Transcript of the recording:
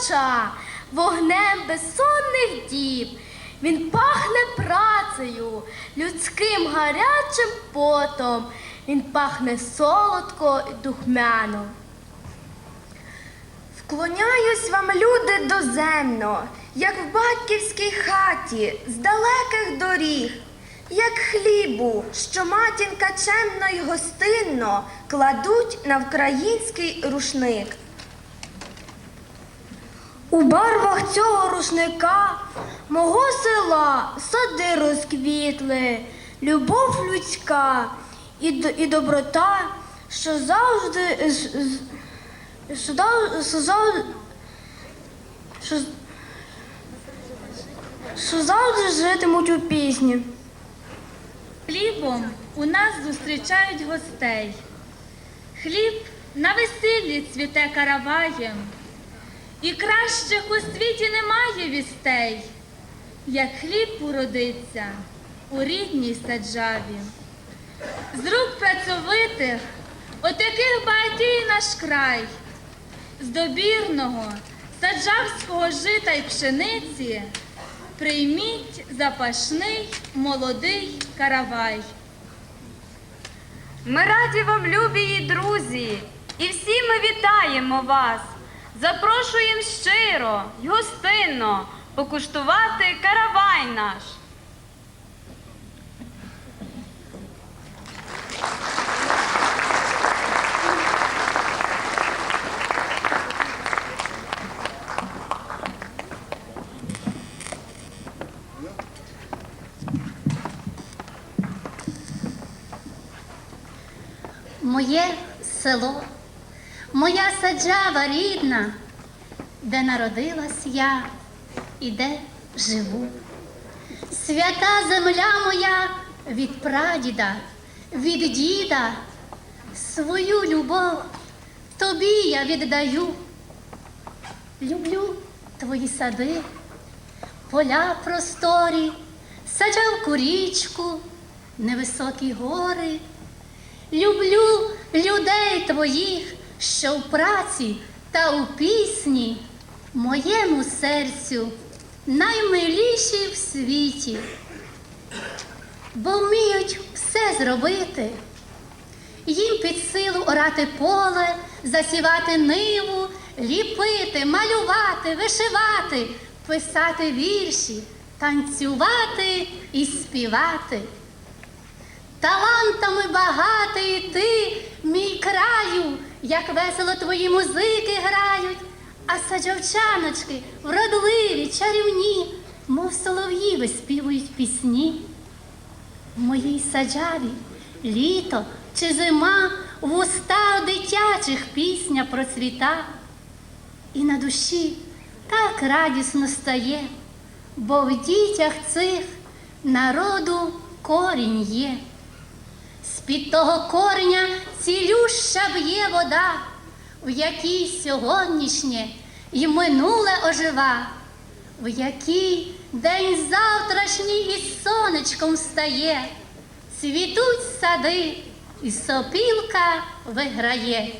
споживача, вогнем безсонних діб. Він пахне працею, людським гарячим потом. Він пахне солодко і духмяно. Вклоняюсь вам, люди, доземно, як в батьківській хаті, з далеких доріг, як хлібу, що матінка чемно й гостинно кладуть на український рушник. У барвах цього рушника мого села сади розквітли, любов людська і, і доброта, що завжди що, зав- що, що завжди житимуть у пісні. Хлібом у нас зустрічають гостей. Хліб на весіллі цвіте караваєм. І кращих у світі немає вістей, як хліб уродиться у рідній саджаві. З рук працьовитих отаких багатій наш край, з добірного саджавського жита й пшениці прийміть запашний молодий каравай. Ми раді вам, любі і друзі, і всі ми вітаємо вас. Запрошуємо щиро гостинно покуштувати каравай наш. Моє село, моя саджава рідна, де народилась я і де живу. Свята земля моя від прадіда, від діда, свою любов тобі я віддаю. Люблю твої сади, поля просторі, саджавку річку, невисокі гори. Люблю людей твоїх, що в праці та у пісні моєму серцю наймиліші в світі, бо вміють все зробити. Їм під силу орати поле, засівати ниву, ліпити, малювати, вишивати, писати вірші, танцювати і співати. Талантами багатий як весело твої музики грають, а саджавчаночки вродливі, чарівні, мов солов'ї виспівують пісні. В моїй саджаві літо чи зима в устах дитячих пісня процвіта. І на душі так радісно стає, бо в дітях цих народу корінь є. З-під того кореня цілюща б'є вода, в якій сьогоднішнє і минуле ожива, в якій день завтрашній із сонечком стає, цвітуть сади, і сопілка виграє.